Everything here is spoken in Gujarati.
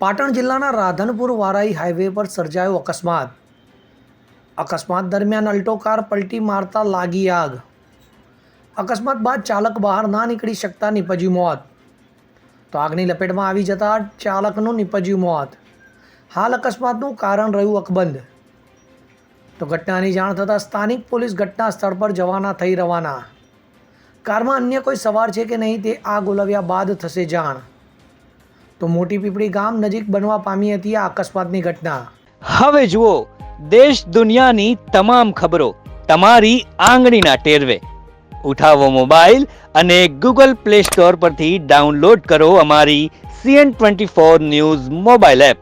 પાટણ જિલ્લાના રાધનપુર વારાઈ હાઈવે પર સર્જાયો અકસ્માત. અકસ્માત દરમિયાન અલ્ટો કાર પલટી મારતા લાગી આગ. અકસ્માત બાદ ચાલક બહાર ના નીકળી શકતા નીપજ્યું મોત. તો આગની લપેટમાં આવી જતા ચાલકનું નીપજ્યું મોત. હાલ અકસ્માતનું કારણ રહ્યું અકબંધ. તો ઘટનાની જાણ થતાં સ્થાનિક પોલીસ ઘટના સ્થળ પર જવાના થઈ રવાના. કારમાં અન્ય કોઈ સવાર છે કે નહીં તે આગ ઓલવ્યા બાદ થશે જાણ. તો મોટી પીપળી ગામ નજીક બનવા પામી હતી આ અકસ્માતની ઘટના. હવે જુઓ, દેશ દુનિયાની તમામ ખબરો તમારી આંગળીના ટેરવે. ઉઠાવો મોબાઈલ અને ગૂગલ પ્લે સ્ટોર પરથી ડાઉનલોડ કરો અમારી CN twenty four news mobile app.